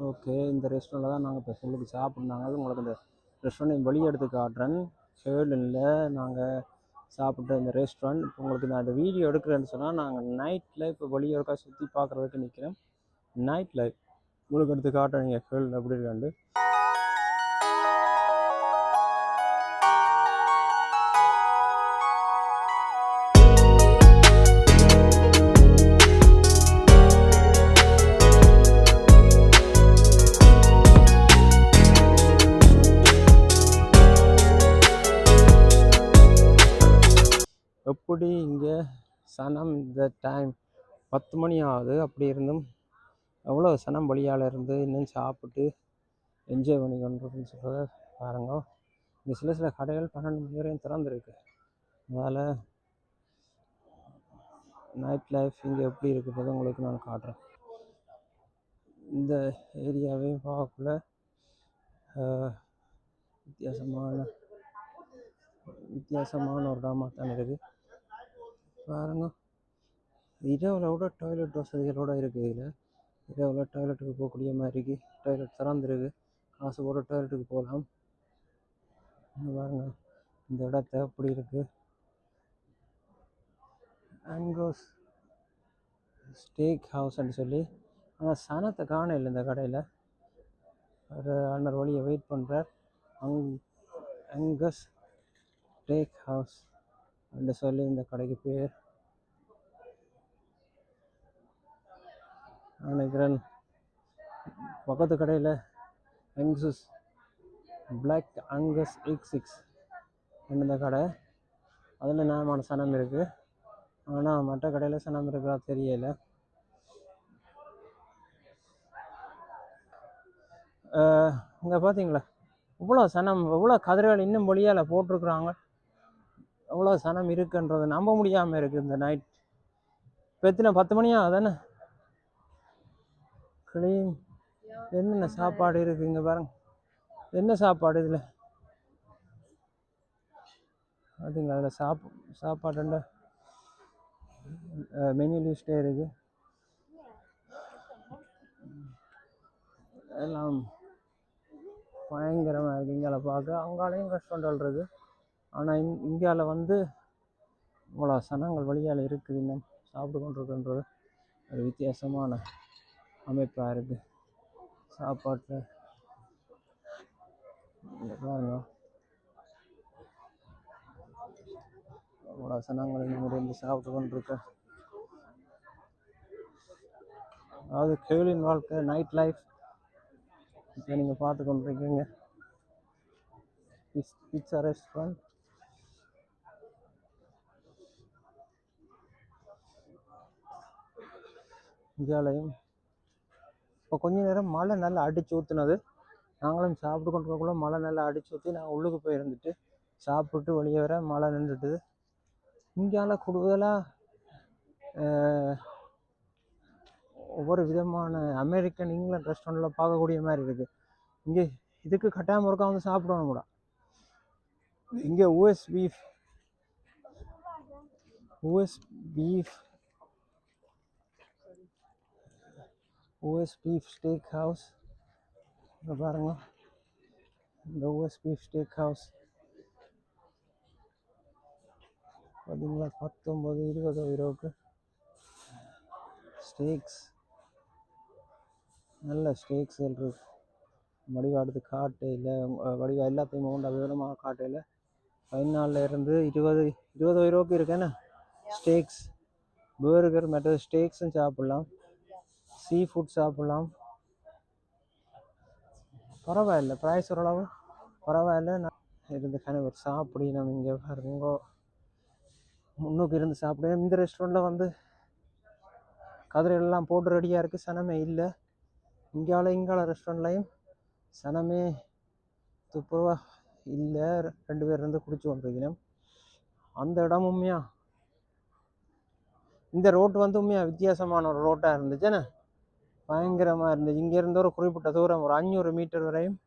Okay இந்த ரெஸ்டாரண்ட்டில் தான் நாங்கள் இப்போ சொல்லுக்கு சாப்பிட்னாங்க அது உங்களுக்கு இந்த ரெஸ்டாரண்ட் வெளியே எடுத்து காட்டுறேன். ஷேர்டனில் நாங்கள் சாப்பிட்ட இந்த ரெஸ்டாரண்ட் இப்போ உங்களுக்கு நான் இந்த வீடியோ எடுக்கிறேன்னு சொன்னால் நாங்கள் நைட்டில் இப்போ வெளியே இருக்கா சுற்றி பார்க்குறதுக்கு நிற்கிறேன் நைட் லைஃப் உங்களுக்கு எடுத்து நீங்கள் கேள் எப்படி இருக்காண்டு சனம் த டைம் பத்து மணி ஆகுது. அப்படி இருந்தும் எவ்வளோ சனம் வழியால் இருந்து இன்னும் சாப்பிட்டு என்ஜாய் பண்ணி கொண்டிருக்குன்னு சொல்கிறத பாருங்க. இந்த சில சில கடைகள் பன்னெண்டு மணி வரையும் திறந்துருக்கு. அதனால் நைட் லைஃப் இங்கே எப்படி இருக்குன்றதை உங்களுக்கு நான் காட்டுறேன். இந்த ஏரியாவையும் பார்க்கக்குள்ள வித்தியாசமான வித்தியாசமான ஒரு இடமாக தான் இருக்குது. பாருங்க. இரவில் விட டாய்லெட் வசதிகளோட இருக்குது இதில். இரவில் டாய்லெட்டுக்கு போகக்கூடிய மாதிரி இருக்குது டாய்லெட் திறந்துருக்கு. காசு போட டாய்லெட்டுக்கு போகலாம் பாருங்க. இந்த இடத்த எப்படி இருக்குது ஆங்கோஸ் ஸ்டேக் ஹவுஸ்ன்னு சொல்லி. ஆனால் சனத்தை காண இல்லை இந்த கடையில். ஒரு அண்ணர் வழியை வெயிட் பண்ணுறார் அங் அங்கஸ் ஸ்டேக் ஹவுஸ் அப்படின்னு சொல்லி இந்த கடைக்கு பேர். நினைக்கிறேன். பக்கத்து கடையில் Angus black Angus eight six இந்த கடை. அதில் நியாயமான சனம் இருக்குது ஆனால் மற்ற கடையில் சனம் இருக்கா தெரியல. இங்கே பார்த்தீங்களா இவ்வளோ சனம் இவ்வளோ கதிரைகள் இன்னும் மொழியால் போட்டிருக்குறாங்க. எவ்வளோ சனம் இருக்குன்றது நம்ப முடியாமல் இருக்குது இந்த நைட் இப்போ எத்தனை பத்து மணியா? தானே க்ளீன் என்னென்ன சாப்பாடு இருக்குது இங்கே பாருங்க. என்ன சாப்பாடு இதில்? பார்த்தீங்களா அதில் சாப் சாப்பாடுண்ட. மெனு லிஸ்ட்டே இருக்குது எல்லாம் பயங்கரமாக இருக்குது இங்கால பார்க்க அங்காலையும் ரெஸ்டாரண்ட் இருக்குது ஆனால் இங் இந்தியாவில் வந்து இவ்வளோ சனங்கள் வழியால் இருக்குது. இன்னும் சாப்பிட்டு கொண்டிருக்குன்றது. ஒரு வித்தியாசமான அமைப்பாக இருக்குது சாப்பாட்டில். பாருங்க. அவ்வளோ சனங்கள் நம்ம வந்து சாப்பிட்டு கொண்டிருக்க. அதாவது கேளின் வாழ்க்கை நைட் லைஃப் இப்போ நீங்கள் பார்த்து கொண்டிருக்கீங்க. பிச்சா ரெஸ்டாரண்ட் இந்தியாலையும் இப்போ கொஞ்ச நேரம் மழை நல்லா அடிச்சு ஊற்றுனது நாங்களும் சாப்பிட்டு கொண்டிருக்கக்குள்ள மழை நல்லா அடிச்சு ஊற்றி நாங்கள் உள்ளுக்கு போய் இருந்துட்டு சாப்பிட்டு வெளியே வர மழை நின்றுட்டுது. இங்கால கூடுதலாக ஒவ்வொரு விதமான அமெரிக்கன் இங்கிலாந்து ரெஸ்டாரண்ட்டில் பார்க்கக்கூடிய மாதிரி இருக்குது இங்கே இதுக்கு கட்டாயம் ஒருக்கா வந்து சாப்பிடணும் கூட. இங்கே OS beef OS beef OS beef steak house இங்கே பாருங்க இந்த ஓஎஸ் பீஃப் ஸ்டேக் ஹவுஸ் பார்த்தீங்களா பத்தொம்பது இருபது யூரோக்கு ஸ்டேக்ஸ் நல்ல ஸ்டேக்ஸ் இருக்கு வடிவா எடுத்து காட்டையில் வடிவா எல்லாத்தையும் உண்டா விவரமாக காட்டையில் பதினாலில் இருந்து இருபது இருபது யூரோக்கு இருக்கேன்னு ஸ்டேக்ஸ் பேர்கர் மற்ற ஸ்டேக்ஸும் சாப்பிட்லாம் சீ ஃபுட் சாப்பிட்லாம். பரவாயில்ல ப்ரைஸ் ஓரளவு பரவாயில்ல. நான் இருந்து ஒரு சாப்பிடி நம்ம இங்கே பாருங்க. முன்னுக்கு இருந்து சாப்பிடுவேன் இந்த ரெஸ்டாரண்ட்டில் வந்து கதிரையெல்லாம் போட்டு ரெடியாக இருக்குது சனமே இல்லை. இங்கால இங்கால ரெஸ்டாரண்ட்லையும் சனமே துப்புரவா இல்லை. ரெண்டு பேர் இருந்து குடிச்சு கொண்டிருக்கணும் அந்த இடம் உண்மையா? இந்த ரோட் வந்து உண்மையாக வித்தியாசமான ஒரு ரோட்டாக இருந்துச்சுன்னு பயங்கரமாக இருந்துச்சு இங்கேருந்து ஒரு குறிப்பிட்ட தூரம் ஒரு அஞ்சூறு மீட்டர் வரையும்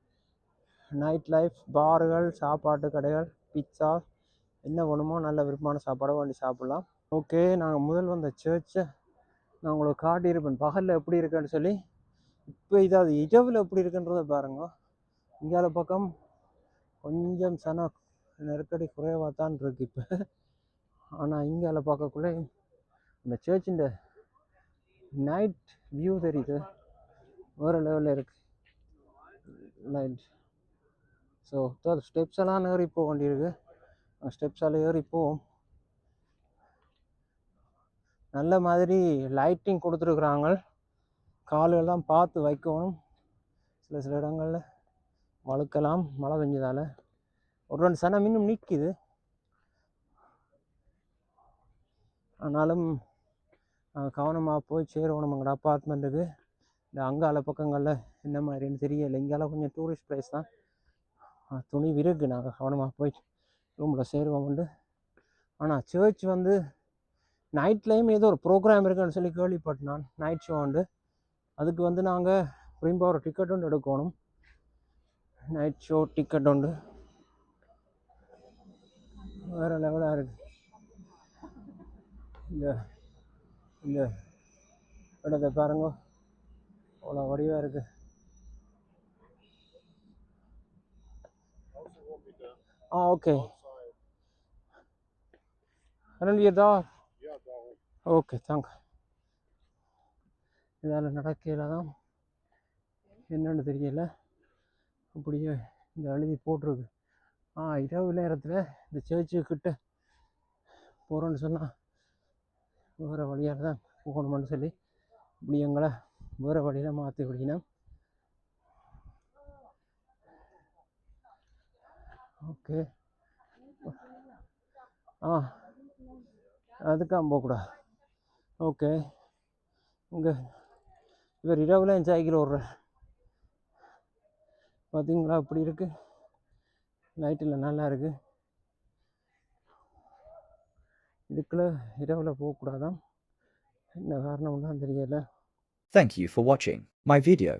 நைட் லைஃப் பார்கள் சாப்பாட்டு கடைகள் பிட்சா என்ன வேணுமோ நல்ல விருப்பமான சாப்பாடை வாங்கி சாப்பிட்லாம். ஓகே நாங்கள் முதல் வந்த சர்ச்சை நான் உங்களுக்கு காட்டியிருப்பேன். பகலில் எப்படி இருக்குன்னு சொல்லி இப்போ இது அது இரவில் எப்படி இருக்குன்றதை பாருங்க. இங்கால பக்கம் கொஞ்சம் சன நெருக்கடி குறைவாக தான் இருக்கு இப்போ. ஆனால் இங்கால பார்க்கக்குள்ளே இந்த சர்ச்சின் நைட் வியூ தெரியுது. வேறு லெவலில் இருக்கு. நைட் ஸோ ஸ்டெப்ஸ் எல்லாம் ஏறி போக வேண்டியிருக்கு. ஸ்டெப்ஸால் ஏறி போவோம். நல்ல மாதிரி லைட்டிங் கொடுத்துருக்குறாங்க காலெல்லாம் பார்த்து வைக்கணும். சில சில இடங்களில் வழுக்கலாம் மழை பெஞ்சதால். ஒரு ரெண்டு சனம் இன்னும் நிற்கிது ஆனாலும் கவனமாக போய் சேரணும். எங்களோட அப்பார்ட்மெண்ட்டுக்கு இந்த அங்கால பக்கங்களில் என்ன மாதிரின்னு தெரியல. இங்கெல்லாம் கொஞ்சம் டூரிஸ்ட் ப்ளேஸ் தான். துணி விருக்கு நாங்கள் கவனமாக போய் ரூமில் சேருவோம்ண்டு ஆனால் சர்ச் வந்து நைட்லேயும் ஏதோ ஒரு ப்ரோக்ராம் இருக்குன்னு சொல்லி கேள்விப்பட்டேன் நான். நைட் ஷோ உண்டு. அதுக்கு வந்து நாங்கள் திரும்ப ஒரு டிக்கெட் ஒன்று எடுக்கணும். நைட் ஷோ டிக்கெட் உண்டு. வேறு லெவலாக இருக்குது இந்த இந்த இடத்தை பாருங்க. அவ்வளோ வடிவாக இருக்கு. ஆ ஓகே. அனந்தியதா ஓகே தாங்க. இதால் நடக்கையில் தான் என்னன்னு தெரியல. அப்படியே இந்த எழுதி போட்டிருக்கு. ஆ இரவு நேரத்தில் இந்த சர்ச்சு கிட்ட போகிறோன்னு சொன்னால் வேறு வழியாக தான் போகணும்னு சொல்லி இப்படி எங்களை வேறு வழியில் மாற்றி விடினோம் ஓகே. ஆ அதுக்காக போகக்கூடாது ஓகே. இங்கே இவர் இரவில் சைக்கிள் ஓடுறார் பார்த்தீங்களா அப்படி இருக்கு. லைட்டில் நல்லா இருக்குது இதுக்குள்ள இரவில் போகக்கூடாதான் என்ன காரணம்லாம் தெரியல Thank you for watching my video.